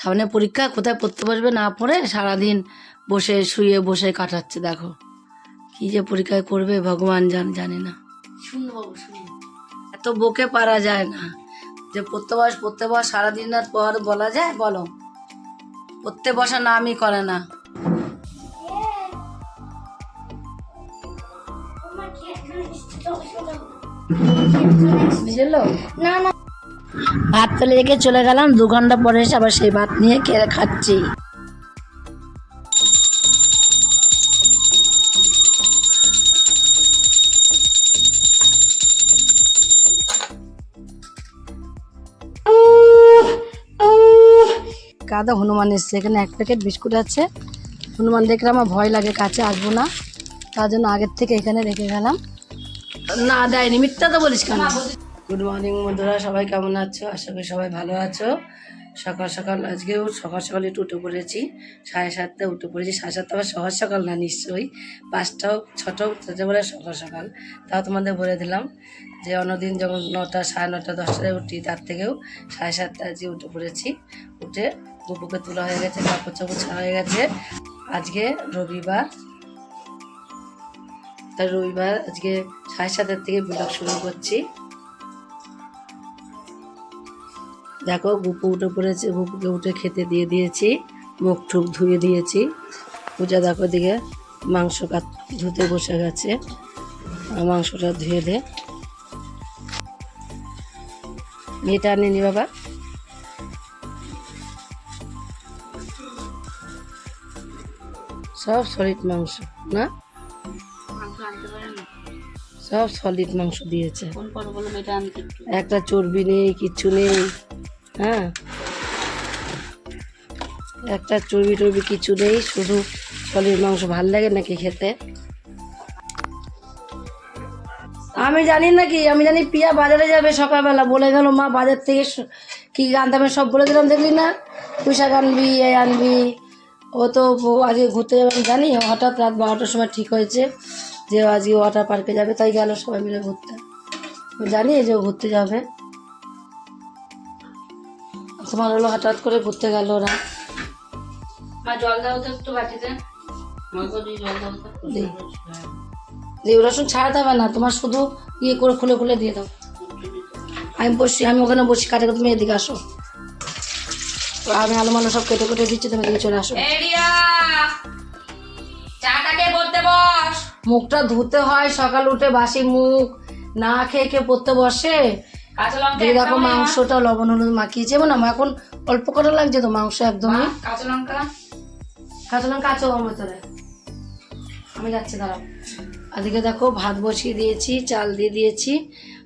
সামনে পরীক্ষা কোথায় পড়তে বসবে না পড়ে সারাদিন বসে শুয়ে বসে কাটাচ্ছে দেখো। কি যে পরীক্ষায় করবে ভগবান জান জানে না। শুনব বাবু শুনব এত বকে পারা যায় না। যে পড়তে বস পড়তে বস সারাদিন আর পর বলা যায় বলো। পড়তে বসা নামই করে না। বুঝলো? না না। ভাত ফেলে রেখে চলে গেলাম। দু ঘণ্টা পরে এসে আবার সেই ভাত নিয়ে খেয়ে খাচ্ছি। কাদা হনুমান এসছে। এখানে এক প্যাকেট বিস্কুট আছে। হনুমান দেখলে আমার ভয় লাগে, কাছে আসব না। তার জন্য আগের থেকে এখানে রেখে গেলাম। না দেয়নি, মিথ্যা তো বলিস কেন? গুড মর্নিং বন্ধুরা, সবাই কেমন আছো? আশা করি সবাই ভালো আছো। সকাল সকাল আজকেও সকাল সকাল একটু উঠে পড়েছি। সাড়ে সাতটায় উঠে পড়েছি। সাড়ে সাতটা আবার সকাল সকাল না, নিশ্চয়ই। পাঁচটাও, ছটাও বলে সকাল সকাল। তাও তোমাদের বলে দিলাম যে অন্যদিন যখন নটা, সাড়ে নটা, দশটায় উঠি, তার থেকেও সাড়ে সাতটা আজকে উঠে পড়েছি। উঠে বুকুকে তোলা হয়ে গেছে, কাপড় চাপড় ছাড়া হয়ে গেছে। আজকে রবিবার। তাই রবিবার আজকে সাড়ে সাতটার থেকে ব্লগ শুরু করছি। দেখো গুপু উঠে পড়েছে গুপুকে উঠে খেতে দিয়ে দিয়েছি মুখ টুক ধুয়ে দিয়েছি। পূজা দেখো দিকে মাংস কাট ধুতে বসে গেছে। মাংসটা ধুয়ে দে। মেয়েটা আনেনি বাবা? সব সলিড মাংস না? সব সলিড মাংস দিয়েছে। একটা। চর্বি নেই কিচ্ছু নেই। হ্যাঁ। একটা চর্বি টর্বি কিছু নেই, শুধু সলিড মাংস ভালো লাগে নাকি খেতে? আমি জানি নাকি আমি জানি পিয়া বাজারে যাবে সকালবেলা, বলে গেল, মা, বাজার থেকে কি আনতে হবে সব বলে দিলাম, দেখলি না? পুঁই শাক আনবি এই আনবি, ও তো আজকে ঘুরতে যাবে, আমি জানি, হঠাৎ রাত বারোটার সময় ঠিক হয়েছে যে আজকে ওয়াটার পার্কে যাবে, তাই গেল সবাই মিলে ঘুরতে। জানি যে ঘুরতে যাবে। তোমার হলো হঠাৎ করে ঘুরতে গেল ওরা। মা জল দাও তো একটু বাটিতে। লেবু রসুন না তোমার শুধু ইয়ে করে খুলে খুলে দিয়ে দাও। আমি বসি আমি ওখানে বসি কাটে তুমি এদিকে আসো। আমি আলু মালু সব কেটে কেটে দিচ্ছি তুমি এদিকে চলে আসো। চাটাকে করতে বস। মুখটা ধুতে হয় সকাল উঠে বাসি মুখ না খেয়ে খেয়ে পড়তে বসে। কাঁচা দেখো আমার। মাংসটা লবণ হলুদ মাখিয়েছে না এখন অল্প করে লাগছে তো মাংস একদমই। কাঁচা লঙ্কা? কাঁচা লঙ্কা আছে ওর ভেতরে। আমি যাচ্ছি দাঁড়াও। এদিকে দেখো ভাত বসিয়ে দিয়েছি চাল দিয়ে দিয়েছি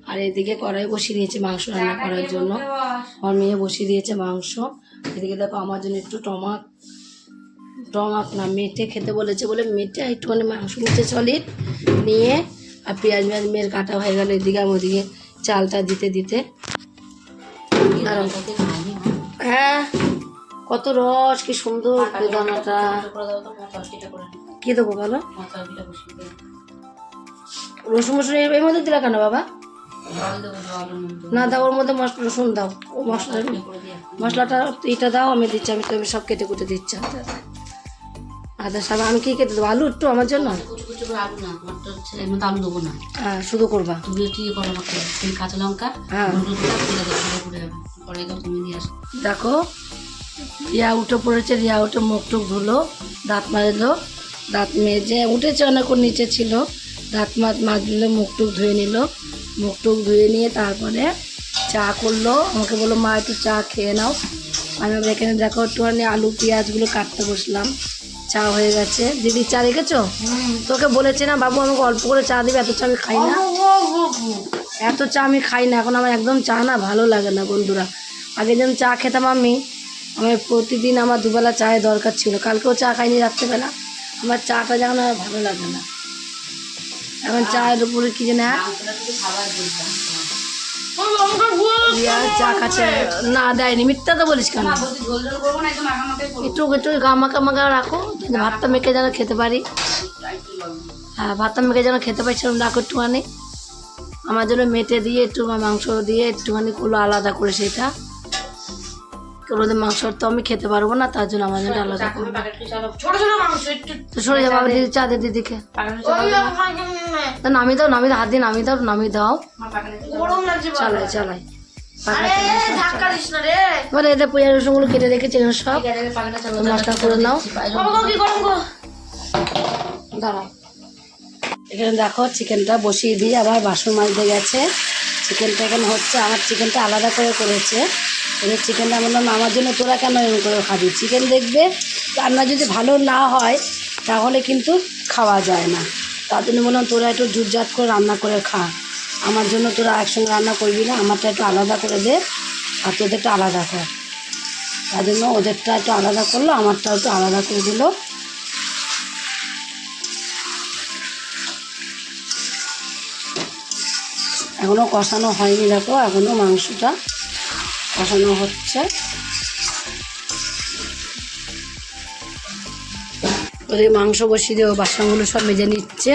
আর এদিকে কড়াই বসিয়ে দিয়েছি মাংস রান্না করার জন্য। আমার মেয়ে বসিয়ে দিয়েছে মাংস। এদিকে দেখো আমার জন্য একটু টমাক টমাক না মেটে খেতে বলেছে বলে মেটে একটুখানি মাংস নিচে সলিড নিয়ে আর পেঁয়াজ মেয়াজ মেয়ের কাটা হয়ে গেল এদিকে আমি ওদিকে। চালটা দিতে দিতে মা। হ্যাঁ কত রস কি সুন্দর বেদানাটা তো। কি দেবো বলো। রসুন মসুন এর মধ্যে দিলা কেন বাবা। না দাও ওর মধ্যে মশলা রসুন দাও ও মশলা। মশলাটা এটা দাও আমি দিচ্ছি আমি তুমি সব কেটে কুটে দিচ্ছি হাতে হাতে আদা সব আমি কি কেটে দেবো আলু একটু আমার জন্য কুচি কুচি আলু না, তোমার হচ্ছে এর মধ্যে আলু দেবো না। হ্যাঁ শুধু করবা তুমি একটু ইয়ে করো আমাকে, তুমি কাঁচা লঙ্কা, হ্যাঁ। তুলে পুড়ে যাবে। পরে তুমি আসো। দেখো রিয়া উঠে পড়েছে রিয়া উঠে মুখ টুক ধুলো দাঁত মাজলো দাঁত মেজে উঠেছে অনেকক্ষণ নিচে ছিল দাঁত মাত মাজলে মুখ টুক ধুয়ে নিল মুখ টুক ধুয়ে নিয়ে তারপরে চা করল আমাকে বলল মা একটু চা খেয়ে নাও আমি এখানে দেখো একটুখানি আলু পেঁয়াজগুলো কাটতে বসলাম চা হয়ে গেছে। দিদি, চা রেখেছো? তোকে বলেছে না, বাবু আমাকে অল্প করে চা দিবে, এত চা আমি খাই না। এত চা আমি খাই না, এখন আমার একদম চা না ভালো লাগে না, বন্ধুরা। আগে যেমন চা খেতাম আমি, আমার প্রতিদিন আমার দুবেলা চায়ের দরকার ছিল। কালকেও চা খাইনি রাত্রেবেলা। আমার চাটা যেমন আর ভালো লাগে না। এখন চায়ের উপরে কি যেন চা খাচ্ছে। না দেয়নি মিথ্যা তো বলিস কেন? একটু একটু গামাকা মাকা রাখো ভাতটা মেখে যেন খেতে পারি। হ্যাঁ ভাতটা মেখে যেন খেতে পারি সেরকম রাখো একটুখানি। আমার জন্য মেটে দিয়ে একটু মাংস দিয়ে একটুখানি করল আলাদা করে সেটা। ওদের মাংস তো আমি খেতে পারব না তার জন্য আমার জন্য আলাদা করব। প্যাকেটটা চালো ছোট ছোট মাংস একটু তো সরে যাব আমি দিদি চা দে দিদিকে তো নামিয়ে দাও নামিয়ে দাও হাত দিয়ে নামিয়ে দাও নামিয়ে দাও। আমার। চালাই চালাই আরে ধাক্কা দিস না রে। এবার এতে পেঁয়াজ রসুনগুলো কেটে রেখেছি এগুলো সব। মশলা করে নাও। বাবা গো কি গরম গো। দাঁড়াও। এখানে দেখো চিকেনটা বসিয়ে দিয়ে আবার বাসন মাজতে গেছে। চিকেনটা এখানে হচ্ছে আমার চিকেনটা আলাদা করে করেছে। এবার চিকেনটা বললাম আমার জন্য তোরা কেন এরকম করে খাবি? চিকেন দেখবে রান্না যদি ভালো না হয়, তাহলে কিন্তু খাওয়া যায় না। তার জন্য বললাম, তোরা একটু জুটজাট করে রান্না করে খা। আমার জন্য তোরা একসঙ্গে রান্না করবি না, আমারটা একটু আলাদা করে দে আর তোদেরটা আলাদা কর। তার জন্য ওদেরটা একটু আলাদা করল আমারটা একটু আলাদা করে দিলো। এখনও কষানো হয়নি, দেখো এখনও মাংসটা কষানো হচ্ছে। ওদিকে মাংস বসিয়ে দিয়ে বাসনগুলো সব মেজে নিচ্ছে।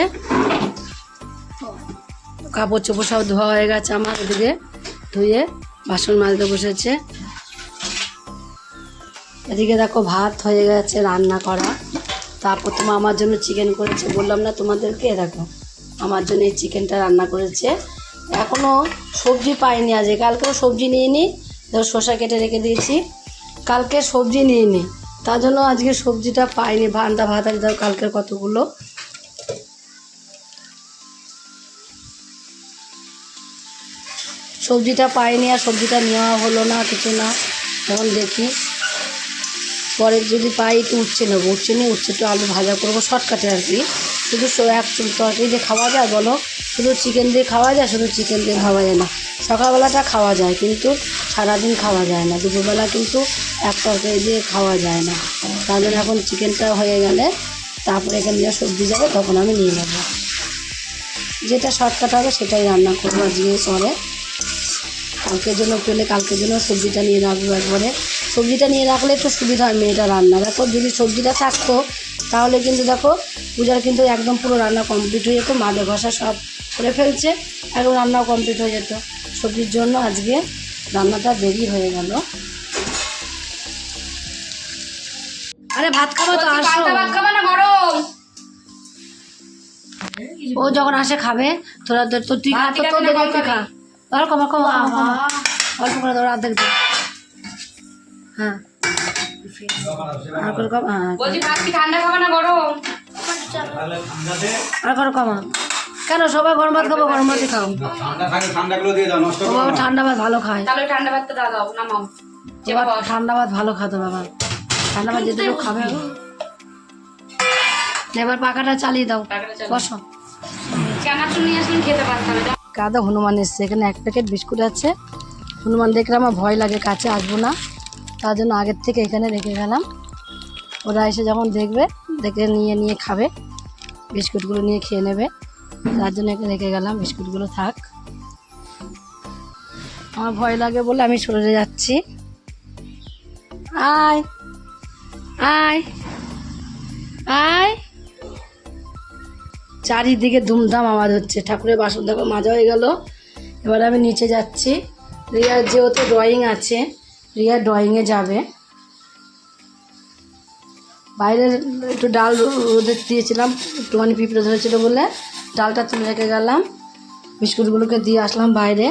কাপড় চোপড় সব ধোয়া হয়ে গেছে আমার, ওদিকে ধুয়ে বাসন মাজতে বসেছে। এদিকে দেখো ভাত হয়ে গেছে, রান্না করা। তারপর তোমার আমার জন্য চিকেন করেছে, বললাম না তোমাদেরকে? দেখো, আমার জন্য এই চিকেনটা রান্না করেছে। এখনও সবজি পাইনি আজ কালকেও সবজি নিয়ে নিই দেখো শসা কেটে রেখে দিয়েছি। কালকে সবজি নিয়ে নিই তার জন্য আজকে সবজিটা পাইনি, ভান্ডা ভাত আছে দেখো কালকের কতগুলো। সবজিটা পাইনি আর সবজিটা নেওয়া হলো না, কিছু না। এখন দেখি। পরে যদি পাই একটু উচ্ছে নেব, উচ্ছে নিয়ে উচ্ছে একটু আলু ভাজা করব, শর্টকাটে আর কি। শুধু এক তরকারি দিয়ে খাওয়া যায় বলো? শুধু চিকেন দিয়ে খাওয়া যায়, শুধু চিকেন দিয়ে খাওয়া যায় না। সকালবেলাটা খাওয়া যায়, কিন্তু সারাদিন খাওয়া যায় না। দুপুরবেলা কিন্তু এক তরকারি দিয়ে খাওয়া যায় না। তার জন্য এখন চিকেনটা হয়ে গেলে, তারপরে এখানে যা সবজি যাবে, তখন আমি নিয়ে নেব। যেটা শর্টকাট হবে, সেটাই রান্না করব আজকে পরে কালকের জন্য পেলে কালকের জন্য সবজিটা নিয়ে রাখব একবারে। সবজিটা নিয়ে রাখলে একটু সুবিধা হয় মেয়েটা রান্না দেখো যদি সবজিটা থাকতো, তাহলে কিন্তু দেখো পূজার কিন্তু একদম পুরো রান্না কমপ্লিট হয়ে যেত মাদে ঘষা সব করে ফেলছে একদম রান্নাও কমপ্লিট হয়ে যেত। সবজির জন্য আজকে রান্নাটা দেরি হয়ে গেল। আরে ভাত খাব তো আসো। ভাত খাবে না গরম? ও যখন আসে খাবে তোরা তো তুই খা তো তোর দেখে তুই কম খা অল্প কমা কমা কমা অল্প করে ধরো অর্ধেক দে হ্যাঁ আর করে কম হ্যাঁ। বলছি ভাত কি ঠান্ডা খাবে না গরম? আর করে কমা কেন? সবাই গরম ভাত খাব গরম ভাতই খাও। বাবা ঠান্ডা ভাত ভালো খায়। তাহলে ঠান্ডা ভাতটা দাও নামাও। ঠান্ডা ভাত ভালো খাতো বাবা। ঠান্ডা ভাত যেটুকু খাবে। এবার পাকাটা চালিয়ে দাও। বসো। চানাচুর নিয়ে আসলে খেতে পারতাম কাদা হনুমান এসছে। এখানে এক প্যাকেট বিস্কুট আছে। হনুমান দেখলে আমার ভয় লাগে কাছে আসব না। তার জন্য আগের থেকে এখানে রেখে গেলাম। ওরা এসে যখন দেখবে, দেখে নিয়ে নিয়ে খাবে, বিস্কুটগুলো নিয়ে খেয়ে নেবে। তার জন্য রেখে গেলাম, বিস্কুটগুলো থাক। আমার ভয় লাগে বলে আমি সরে যাচ্ছি। আয় আয় আয়। চারিদিকে ধুমধাম আওয়াজ হচ্ছে। ঠাকুরের বাসন দেখো, মাজা হয়ে গেল। এবার আমি নিচে যাচ্ছি। রিয়ার যেহেতু ড্রয়িং আছে, রিয়া ড্রয়িংয়ে যাবে। বাইরে একটু ডাল রোদে দিয়েছিলাম, একটুখানি পিঁপড়ে ধরেছিল বলে ডালটা তুলে রেখে গেলাম। বিস্কুটগুলোকে দিয়ে আসলাম বাইরে।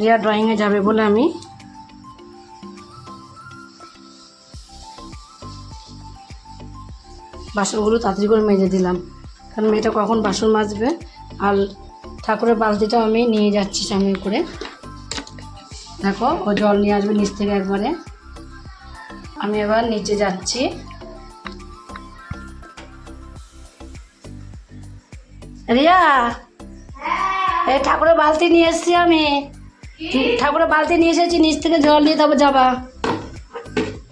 রিয়া ড্রয়িংয়ে যাবে বলে আমি। বাসনগুলো তাড়াতাড়ি করে মেজে দিলাম। কারণ মেয়েটা কখন বাসন মাজবে? আর ঠাকুরের বালতিটাও আমি নিয়ে যাচ্ছি সামনে করে। দেখো, ও জল নিয়ে আসবে নিচ থেকে একবারে। আমি এবার নিচে যাচ্ছি। রিয়া, এই ঠাকুরের বালতি নিয়ে এসেছি আমি। ঠাকুরের বালতি নিয়ে এসেছি, নিচ থেকে জল নিয়ে তারপর যাবা।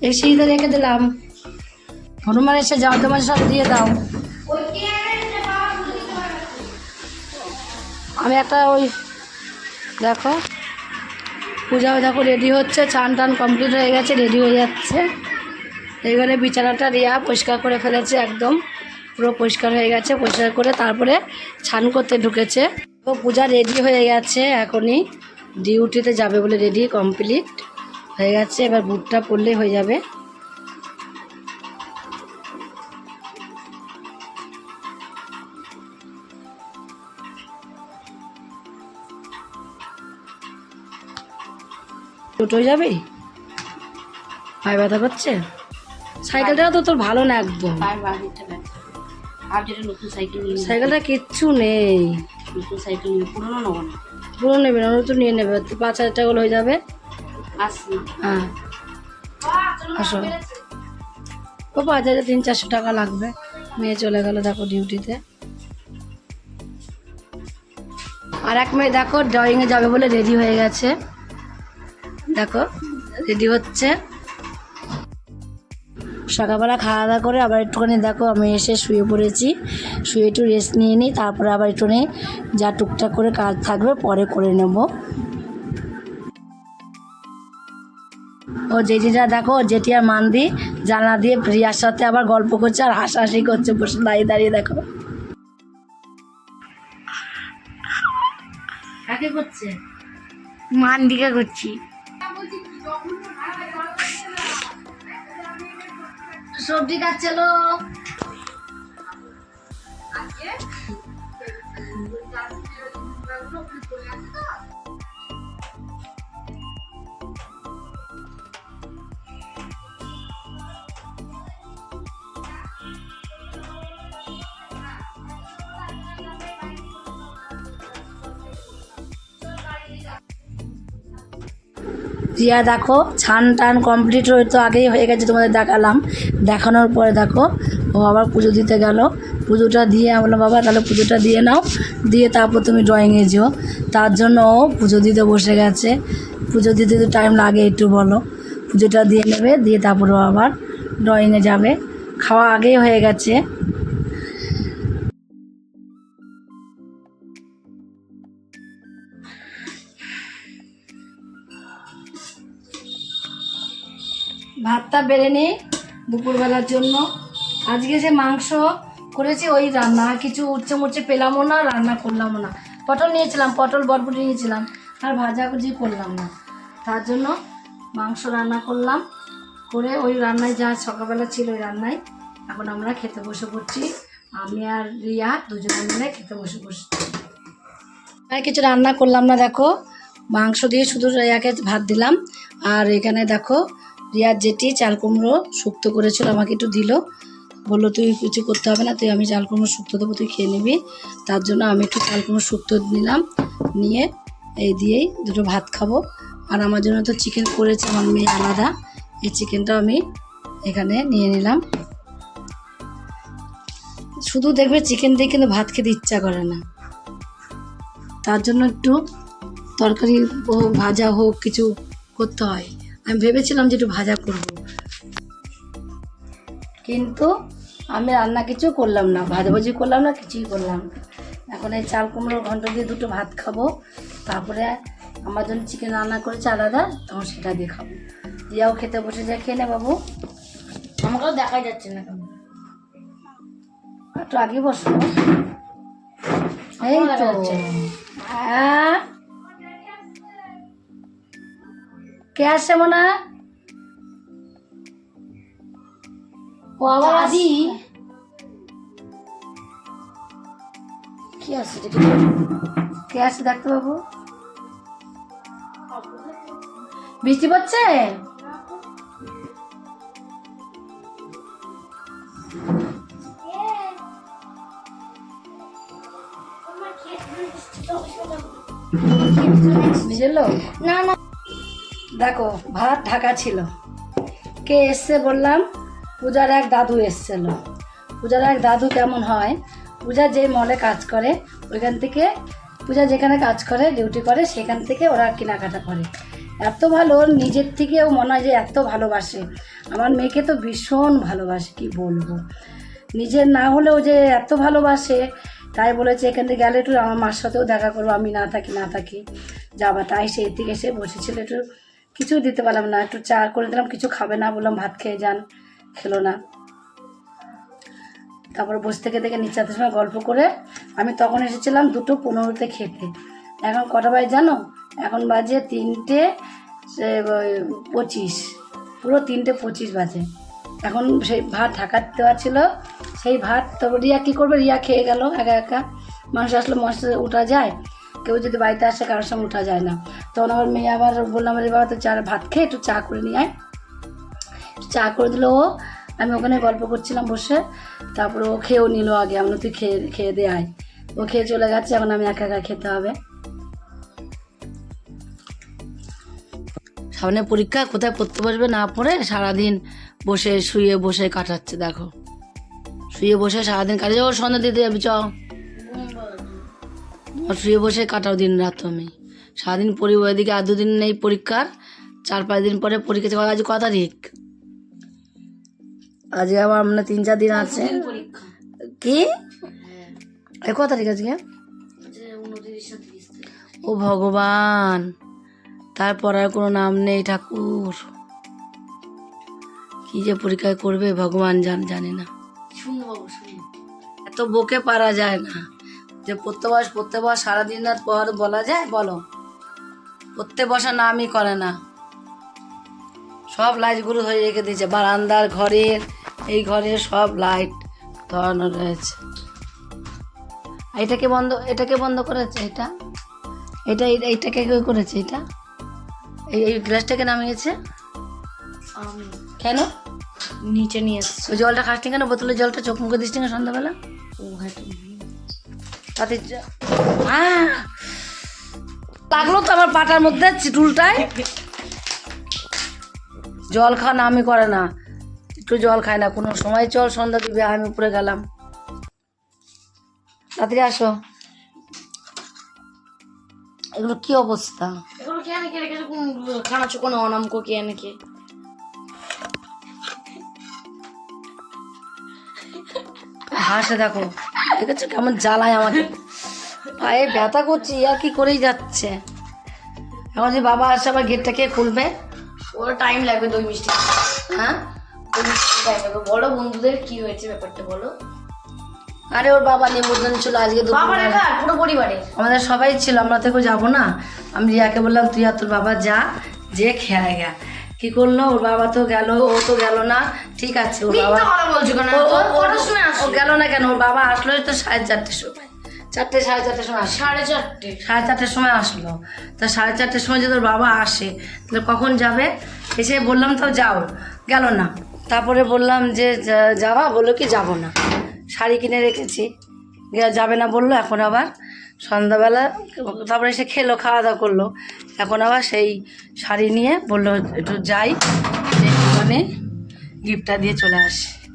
এই সিঁড়িতে রেখে দিলাম। হনুমান এসে যাও তোমার সব দিয়ে দাও। আমি একটা ওই, দেখো, পূজা দেখো রেডি হচ্ছে, চান টান কমপ্লিট হয়ে গেছে রেডি হয়ে যাচ্ছে। এইবারে বিছানাটা রিয়া পরিষ্কার করে ফেলেছে একদম। পুরো পরিষ্কার হয়ে গেছে, পরিষ্কার করে তারপরে ছান করতে ঢুকেছে। তো পূজা রেডি হয়ে গেছে এখনই। ডিউটিতে যাবে বলে রেডি কমপ্লিট হয়ে গেছে। এবার বুটটা পড়লেই হয়ে যাবে। টোটো যাবে? পায়ে ব্যথা করছে? সাইকেলটা তো তোর ভালো না একদম। আর যেটা নতুন সাইকেল নিয়ে সাইকেলটা কিচ্ছু নেই। নতুন সাইকেল নিয়ে পুরোনো নেব না। পুরো নেবে না নতুন নিয়ে নেবে। পাঁচ হাজার টাকা হয়ে যাবে। আস হ্যাঁ। আসো। ও পাঁচ হাজার তিন চারশো টাকা লাগবে। মেয়ে চলে গেল দেখো ডিউটিতে আর এক মেয়ে দেখো ড্রয়িংয়ে যাবে বলে রেডি হয়ে গেছে। দেখো রেডি হচ্ছে। সকালবেলা খাওয়া দাওয়া করে আবার একটুখানি দেখো আমি এসে শুয়ে পড়েছি। শুয়ে একটু রেস্ট নিয়ে নিই তারপরে আবার একটুখানি যা টুকটাক করে কাজ থাকবে পরে করে নেব। ও জেঠিটা দেখো জেঠি আর মান্দি জানলা দিয়ে প্রিয়ার সাথে আবার গল্প করছে আর হাসাহাসি করছে বসে দাঁড়িয়ে দাঁড়িয়ে দেখো। কাকে করছে? মান দিকে করছি। সবজি কাটছিল রিয়া দেখো, ছান টান কমপ্লিট হয়ে তো আগেই হয়ে গেছে তোমাদের দেখালাম। দেখানোর পরে দেখো, ও আবার পুজো দিতে গেল। পুজোটা দিয়ে বললাম, বাবা, তাহলে পুজোটা দিয়ে নাও। দিয়ে তারপর তুমি ড্রয়িংয়ে যেও। তার জন্য ও পুজো দিতে বসে গেছে। পুজো দিতে তো টাইম লাগে একটু, বলো। পুজোটা দিয়ে নেবে, দিয়ে তারপর আবার ড্রয়িংয়ে যাবে। খাওয়া আগেই হয়ে গেছে। বেড়ে নিই দুপুরবেলার জন্য। আজকে যে মাংস করেছি, ওই রান্না। কিছু উচ্চে মুচ্ছে পেলামও না, রান্না করলামও না। পটল নিয়েছিলাম, পটল বরবটি নিয়েছিলাম। আর ভাজাভুজি করলাম না। তার জন্য মাংস রান্না করলাম। করে ওই রান্নায় যা সকালবেলা ছিল ওই রান্নায় এখন আমরা খেতে বসে পড়ছি। আমি আর রিয়া দুজনে মিলে খেতে বসে পড়ছি। আর কিছু রান্না করলাম না, দেখো। মাংস দিয়ে শুধু রিয়াকে ভাত দিলাম। আর এখানে দেখো রিয়ার জেঠি চাল কুমড়ো শুক্তো করেছিল, আমাকে একটু দিল। বলল, তুই কিছু করতে হবে না, তুই আমি চাল কুমড়ো শুক্তো দেবো, তুই খেয়ে নিবি। তার জন্য আমি একটু চাল কুমড়ো শুক্তো নিলাম, নিয়ে এই দিয়েই দুটো ভাত খাব। আর আমার জন্য তো চিকেন করেছে আমার মেয়ে আলাদা, এই চিকেনটাও আমি এখানে নিয়ে নিলাম। শুধু দেখবে চিকেন দিয়ে কিন্তু ভাত খেতে ইচ্ছা করে না। তার জন্য একটু তরকারি হোক, ভাজা হোক, কিছু করতে হয়। আমি ভেবেছিলাম যে একটু ভাজা করব। কিন্তু আমি রান্না কিছু করলাম না ভাজাভাজি করলাম না কিছুই করলাম এখন এই চাল কুমড়োর ঘন্ট দিয়ে দুটো ভাত খাব তারপরে আমার জন্য চিকেন রান্না করেছে আলাদা তখন সেটা দিয়ে খাব। দিয়াও খেতে বসে যায় খেয়ে নে বাবু। আমাকেও দেখা যাচ্ছে না কেন? একটু আগে বসো। এই তো। হ্যাঁ কে আসছে মনে? ও আবার আদি? কি কে আসছে দেখতে বৃষ্টি পড়ছে? বুঝলো না না। দেখো, ভাত ঢাকা ছিল। কে এসছে বললাম, পূজার এক দাদু এসছিল। পূজার এক দাদু কেমন হয়? পূজা যে মলে কাজ করে, ওইখান থেকে পূজা যেখানে কাজ করে ডিউটি করে, সেখান থেকে ওরা কেনাকাটা করে। এত ভালো নিজের থেকেও মনে হয় যে এত ভালোবাসে। আমার মেয়েকে তো ভীষণ ভালোবাসে, কি বলব। নিজের না হলেও যে এত ভালোবাসে, তাই বলেছে, এখান থেকে গেলে একটু আমার মার সাথেও দেখা করব, আমি না থাকি না থাকি, যাবা। তাই সেই থেকে এসে বসেছিল একটু কিছু দিতে পারলাম না, একটু চা করে দিলাম, কিছু খাবে না বললাম, ভাত খেয়ে যান, খেলো না। তারপরে বসে থেকে থেকে নিচে সময় গল্প করে আমি তখন এসেছিলাম দুটো পনেরোতে খেতে। এখন কটা বাজে জানো? এখন বাজে তিনটে পঁচিশ। পুরো তিনটে পঁচিশ বাজে। এখন সেই ভাত ঢাকার দেওয়া ছিল, সেই ভাত তারপর রিয়া কী করবে? রিয়া খেয়ে গেল, একা একা। মানুষ আসলে মশলা উঠা যায়। কেউ যদি বাড়িতে আসে, কারোর সঙ্গে উঠা যায় না। তখন আমার মেয়ে আবার বললাম রে বাবা, তো চা, ভাত খেয়ে একটু চা করে নিয়ে আয়। চা করে দিল ও। আমি ওখানে গল্প করছিলাম বসে। তারপরে ও খেয়েও নিল আগে। আমরা তুই খেয়ে খেয়ে দে, আয়। ও খেয়ে চলে গেছে। এখন আমি একা একা খেতে হবে। সামনে পরীক্ষা, কোথায় পড়তে বসবে না পড়ে, সারাদিন বসে, শুয়ে বসে কাটাচ্ছে, দেখো। শুয়ে বসে সারাদিন কাটে ও সন্ধ্যা দিতে যাবি চ শুয়ে বসে কাটাও দিন রাত আমি। সারাদিন পড়ি ওইদিকে আর দুদিন নেই পরীক্ষার। চার পাঁচ দিন পরে পরীক্ষা আজ ক তারিখ আজকে আবার মানে তিন চার দিন আছে। পরীক্ষা? কি? এই ক তারিখ আজকে? ও ভগবান! তারপর আর কোনো নাম নেই ঠাকুর। কি যে পরীক্ষায় করবে ভগবান জান জানে না। এত বকে পারা যায় না। যে পড়তে বস পড়তে বস সারাদিন রাত পর বলা যায়? বলো। পড়তে বসা নামই করে না। সব লাইটগুলো হয়ে রেখে দিয়েছে। বারান্দার ঘরের এই ঘরের সব লাইট ধরানো রয়েছে। এটাকে বন্ধ এটাকে বন্ধ করেছে এটা? এটা এই- এইটাকে কে করেছে এটা? এই এই গ্লাসটাকে নামিয়েছে? কেন? নিচে নিয়ে এসছি। ওই জলটা খাসনি কেন? বোতলের জলটা চোখ মুখে দিস না সন্ধ্যাবেলা? ও হ্যাঁ তাতে লাগল তো আমার পাটার মধ্যে চিটুলটায় জল খাওয়া না আমি করে না। একটু জল খায় না কোনো সময় চল সন্ধ্যা দিবে আমি উপরে গেলাম। তাড়াতাড়ি আসো। এগুলো কি অবস্থা? এগুলো কে আনে কে রেখেছে খানা কে আনে কে? হাসে দেখো ঠিক আছে কেমন জ্বালায় আমাকে? পায়ে ব্যথা করছি আর কি করেই যাচ্ছে। এখন যে বাবা আসে আবার গেটটা কে খুলবে? ওর টাইম লাগবে দই মিষ্টি হ্যাঁ? দই মিষ্টি টাইম লাগবে। বলো বন্ধুদের কি হয়েছে ব্যাপারটা বলো। আরে ওর বাবা নিমন্ত্রণ ছিল আজকে পুরো পরিবারে। আমাদের সবাই ছিল আমরা তো কেউ যাব না। আমি রিয়াকে বললাম তুই আর তোর বাবা যা যে খেয়ে গা। কি করল? ওর বাবা তো গেল ও তো গেল না। ঠিক আছে ওর বাবা গেল না কেন? ওর বাবা আসলো তো সাড়ে চারটের সময়। চারটে সাড়ে চারটের সময় সাড়ে চারটে। সাড়ে চারটের সময় আসলো। তা সাড়ে চারটের সময় যদি ওর বাবা আসে তাহলে কখন যাবে? এসে বললাম তো যাও। গেল না। তারপরে বললাম যে যা- যাবা? বলল কি যাব না। শাড়ি কিনে রেখেছি। যাবে না বলল এখন আবার সন্ধ্যাবেলা তারপরে এসে খেলো খাওয়া দাওয়া করল। এখন আবার সেই শাড়ি নিয়ে বলল একটু যাই। একটুখানি গিফটটা দিয়ে চলে আসে।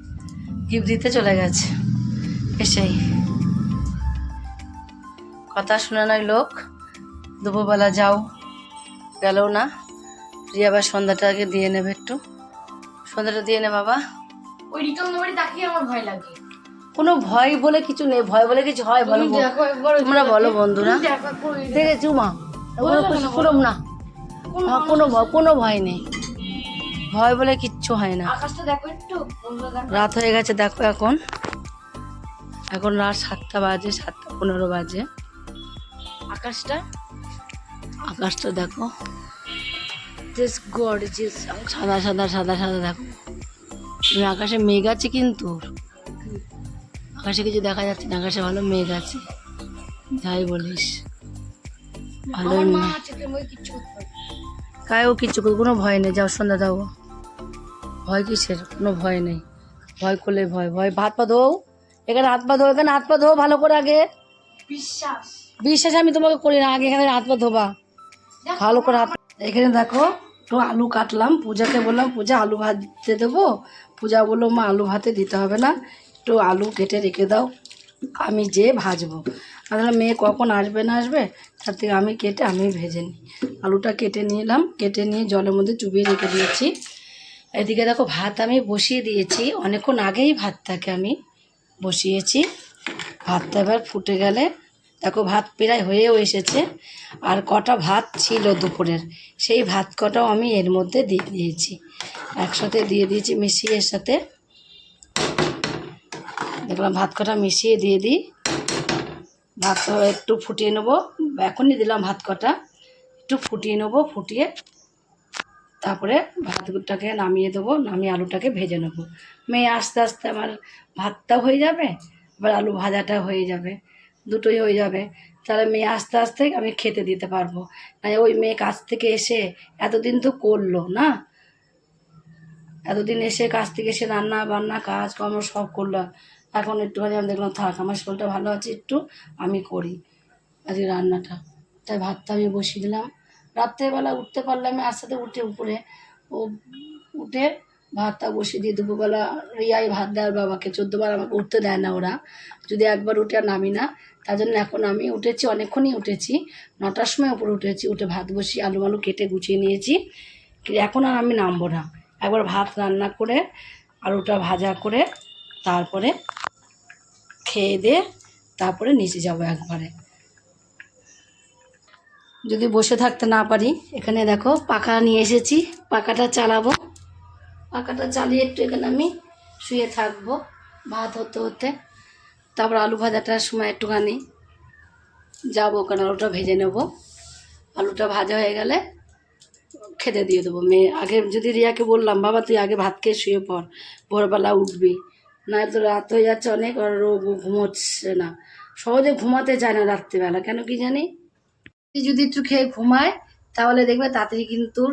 গিফট দিতে চলে গেছে। এসেই। কথা শুনে নাই লোক। দুপুরবেলা যাও। গেল না। রিয়া আবার সন্ধ্যাটা আগে দিয়ে নেবে একটু। সন্ধ্যাটা দিয়ে নে বাবা। ওই রিটার্ন বাড়ি তাকিয়ে আমার ভয় লাগে। কোনো ভয় বলে কিছু নেই। ভয় বলে কিছু হয় বলো তোমরা বলো বন্ধুরা। দেখো চুমা কোনো না। কোনো কোনো ভয় নেই। ভয় বলে কিচ্ছু হয় না। আকাশটা দেখো একটু। রাত হয়ে গেছে দেখো এখন। এখন রাত সাতটা বাজে সাতটা পনেরো বাজে। আকাশটা? আকাশটা দেখো। জাস্ট গর্জিয়াস সাদা সাদা সাদা সাদা দেখো। আকাশে মেঘ আছে কিন্তু। আকাশে কিছু দেখা যাচ্ছে না আকাশে ভালো মেঘ আছে। যাই বলিস। ভালো কায়ও কিছু কোনো ভয় নেই। যাও সন্ধ্যা দাও। ভয় কিসের? কোনো ভয় নেই। ভয় করলে ভয়। ভয় হাত পা ধোও। এখানে হাত পা ধো এখানে হাত পা ধোও ভালো করে আগে। বিশ্বাস। বিশ্বাস আমি তোমাকে করি না, আগে এখানে হাত পা ধোবা। ভালো করে হাত এখানে দেখো, একটু আলু কাটলাম, পূজাকে বললাম, পূজা, আলু ভাজতে দেবো? পূজা বলল, মা, আলু ভাতে দিতে হবে না, একটু আলু কেটে রেখে দাও, আমি যে ভাজবো। আসলে মেয়ে কখন আসবে না আসবে, তার থেকে আমি কেটে, আমি ভেজে নিই। আলুটা কেটে নিলাম, কেটে নিয়ে জলের মধ্যে চুবিয়ে রেখে দিয়েছি। এদিকে দেখো, ভাত আমি বসিয়ে দিয়েছি, অনেকক্ষণ আগেই ভাতটাকে আমি বসিয়েছি। ভাতটা এবার ফুটে গেলে দেখো, ভাত প্রায় হয়েও এসেছে। আর কটা ভাত ছিল দুপুরের, সেই ভাত কটাও আমি এর মধ্যে দিয়ে দিয়েছি। একসাথে দিয়ে দিয়েছি মিশিয়ে এর সাথে। দেখলাম ভাত কটা মিশিয়ে দিয়ে দিই। ভাত একটু ফুটিয়ে নেব। এখনই দিলাম ভাত কটা। একটু ফুটিয়ে নেব, ফুটিয়ে তারপরে ভাতটাকে নামিয়ে দেবো, নামিয়ে আলুটাকে ভেজে নেব। মেয়ে আস্তে আস্তে আমার ভাতটাও হয়ে যাবে, আবার আলু ভাজাটা হয়ে যাবে। দুটোই হয়ে যাবে। তাহলে মেয়ে আস্তে আস্তে আমি খেতে দিতে পারব। না ওই মেয়ে কাজ থেকে এসে এতদিন তো করল, না? এতদিন এসে কাজ থেকে এসে রান্না, বান্না কাজ কর্ম সব করল। এখন একটুখানি আমি দেখলাম, থাক, আমার শরীরটা ভালো আছে, একটু আমি করি আজকে রান্নাটা। তাই ভাতটা আমি বসিয়ে দিলাম। রাত্রেবেলা উঠতে পারলে আমি আস্তে উঠে উপরে, ও উঠে ভাতটা বসিয়ে দিয়ে দুপুরবেলা রিয়াই ভাত দেয় বাবাকে। চোদ্দোবার আমাকে উঠতে দেয় না ওরা। যদি একবার উঠে আর নামি না, তার জন্য এখন আমি উঠেছি, অনেকক্ষণই উঠেছি। নটার সময় উপরে উঠেছি, উঠে ভাত বসিয়ে আলু আলু কেটে গুছিয়ে নিয়েছি। এখন আর আমি নামবো না। একবার ভাত রান্না করে, আলুটা ভাজা করে, তারপরে খেয়ে দিয়ে তারপরে নিচে যাব একবারে। যদি বসে থাকতে না পারি, এখানে দেখো পাখা নিয়ে এসেছি পাখাটা চালাবো। পাখাটা চালিয়ে একটু এখানে আমি শুয়ে থাকব, ভাত হতে হতে। তারপর আলু ভাজাটার সময় একটুখানি যাব ওখানে আলুটা ভেজে নেব। আলুটা ভাজা হয়ে গেলে খেতে দিয়ে দেবো। মেয়ে, আগে যদি রিয়াকে বললাম, বাবা, তুই আগে ভাত খেয়ে শুয়ে পড়, ভোরবেলা উঠবি। না তো রাত হয়ে যাচ্ছে অনেক, আর ঘুমোচ্ছে না। সহজে ঘুমাতে চায় না রাত্রিবেলা। কেন কি জানি? যদি একটু খেয়ে ঘুমায়, তাহলে দেখবে তাড়াতাড়ি কিন্তু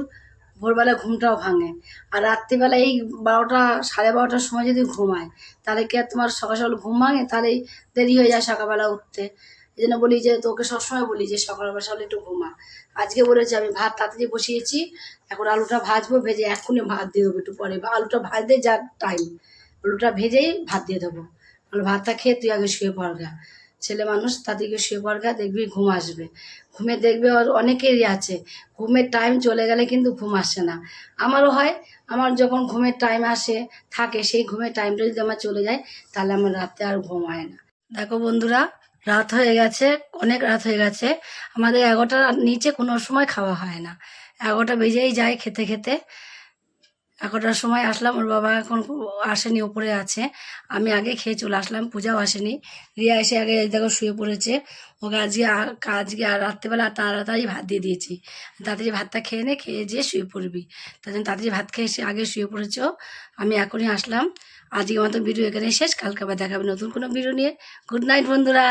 ভোরবেলা ঘুমটাও ভাঙে। আর রাত্রিবেলা এই বারোটা, সাড়ে বারোটার সময় যদি ঘুমায়, তাহলে কি আর তোমার সকাল সকাল ঘুম ভাঙে? তাহলে দেরি হয়ে যায় সকালবেলা উঠতে। এই জন্য বলি যে, তোকে সবসময় বলি যে, সকালবেলা সকালে একটু ঘুমা। আজকে বলেছি আমি ভাত তাড়াতাড়ি বসিয়েছি, এখন আলুটা ভাজবো, ভেজে এক্ষুনি ভাত দিয়ে দেবো একটু পরে। বা আলুটা ভাজতে যা টাইম আলুটা ভেজেই ভাত দিয়ে দেবো। ভাতটা খেয়ে তুই আগে শুয়ে পড়গা ছেলে মানুষ তাদেরকে শুয়ে পড়গা দেখবি ঘুম আসবে। ঘুমে দেখবে ওর অনেকেরই আছে। ঘুমের টাইম চলে গেলে কিন্তু ঘুম আসে না। আমারও হয়, আমার যখন ঘুমের টাইম আসে, থাকে, সেই ঘুমের টাইমটা যদি আমার চলে যায়, তাহলে আমার রাতে আর ঘুম হয় না। দেখো বন্ধুরা, রাত হয়ে গেছে, অনেক রাত হয়ে গেছে। আমাদের এগারোটার নিচে কোনো সময় খাওয়া হয় না। এগারোটা বেজেই যায় খেতে খেতে। এগারোটার সময় আসলাম, ওর বাবা এখন আসেনি, ওপরে আছে। আমি আগে খেয়ে চলে আসলাম, পূজাও আসেনি। রিয়া এসে আগে দেখো শুয়ে পড়েছে। ওকে আজকে আজকে রাত্রেবেলা তাড়াতাড়ি ভাত দিয়ে দিয়েছি। তাড়াতাড়ি ভাতটা খেয়ে নে, খেয়ে যেয়ে শুয়ে পড়বি। তার জন্য তাড়াতাড়ি ভাত খেয়ে এসে আগে শুয়ে পড়েছ। আমি এখনই আসলাম। আজকে মতো ভিডিও এখানে শেষ। কালকে আবার দেখাবে নতুন কোনো ভিডিও নিয়ে। গুড নাইট বন্ধুরা!